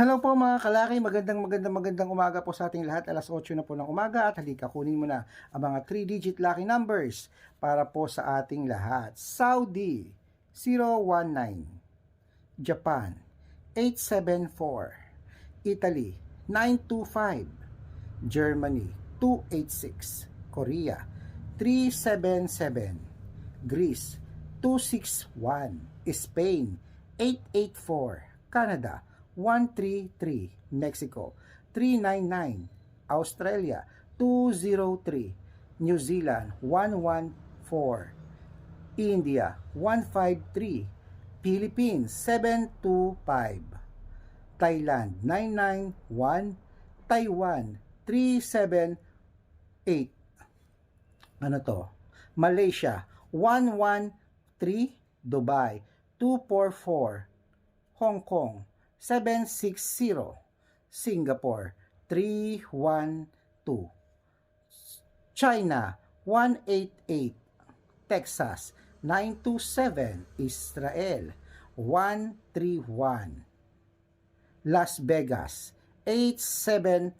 Hello po mga kalaki, magandang magandang magandang umaga po sa ating lahat. Alas 8 na po ng umaga at halika kunin mo na ang mga 3-digit lucky numbers para po sa ating lahat. Saudi 019, Japan 874, Italy 925, Germany 286, Korea 377, Greece 261, Spain 884, Canada 133, Mexico. 399, Australia. 203, New Zealand. 114, India. 153, Philippines. 725, Thailand. 991, Taiwan. 378, ano to? Malaysia. 113, Dubai. 244, Hong Kong 760, Singapore 312, China 188, Texas 927, Israel 131, Las Vegas 875,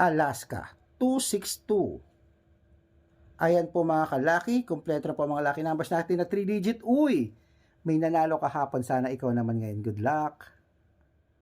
Alaska 262, Ayan po mga kalaki, kumpleto na po mga lucky numbers natin na 3 digit. Uy, may nanalo kahapon. Sana ikaw naman ngayon. Good luck.